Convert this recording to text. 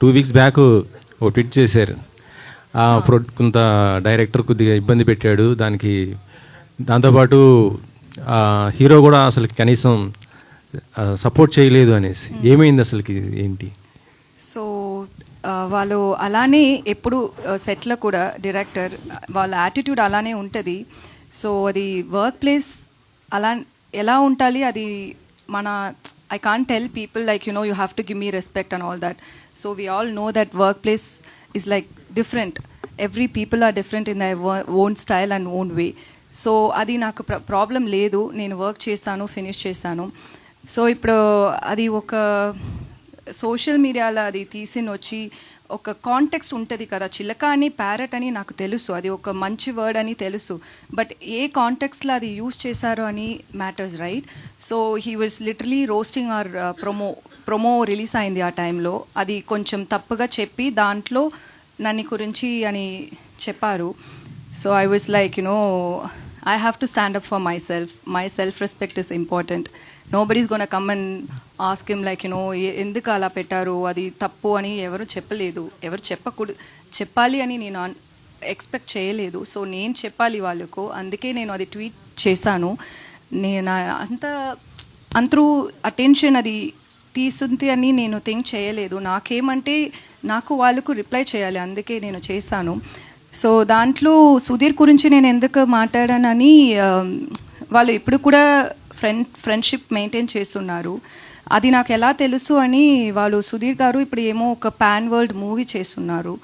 Two weeks back ఓ tweet చేశారు. ఆ ప్రొ కొంత డైరెక్టర్ కొద్దిగా ఇబ్బంది పెట్టాడు. దానికి దాంతోపాటు హీరో కూడా అసలు కనీసం సపోర్ట్ చేయలేదు అనేసి. ఏమైంది అసలుకి ఏంటి? సో వాళ్ళు అలానే ఎప్పుడు సెట్లో కూడా డైరెక్టర్ వాళ్ళ యాటిట్యూడ్ అలానే ఉంటుంది. సో అది వర్క్ ప్లేస్ అలా ఎలా ఉండాలి? అది మన I can't tell people like you know you have to give me respect and all that so we all know that work place is like different every people are different in the own style and own way so అది నాకు problem లేదు. నేను work చేశాను finish చేశాను so ఇప్పుడు అది ఒక social మీడియాలో అది తీసిన వచ్చి ఒక కాంటెక్స్ట్ ఉంటుంది కదా. చిలక అని ప్యారెట్ అని నాకు తెలుసు. అది ఒక మంచి వర్డ్ అని తెలుసు. బట్ ఏ కాంటెక్స్లో అది యూస్ చేశారో అని matters right so he was literally roasting our promo promo release అయింది ఆ టైంలో అది కొంచెం తప్పుగా చెప్పి దాంట్లో నన్ను గురించి అని చెప్పారు. So I was like you know I have to stand up for myself my self respect is important nobody's gonna come and ask him like you know ఎందుకు అలా పెట్టారు? అది తప్పు అని ఎవరు చెప్పలేదు. ఎవరు చెప్పకూడదు. చెప్పాలి అని నేను ఎక్స్పెక్ట్ చేయలేదు. సో నేను చెప్పాలి వాళ్ళకు. అందుకే నేను అది ట్వీట్ చేశాను. నేను అంత అంతరూ అటెన్షన్ అది తీసుంది అని నేను థింక్ చేయలేదు. నాకేమంటే నాకు వాళ్ళకు రిప్లై చేయాలి. అందుకే నేను చేశాను. సో దాంట్లో సుధీర్ గురించి నేను ఎందుకు మాట్లాడానని వాళ్ళు ఇప్పుడు కూడా ఫ్రెండ్ ఫ్రెండ్షిప్ మెయింటైన్ చేస్తున్నారు. అది నాకు ఎలా తెలుసు అని వాళ్ళు సుధీర్ గారు ఇప్పుడు ఏమో ఒక పాన్ వరల్డ్ మూవీ చేస్తున్నారు.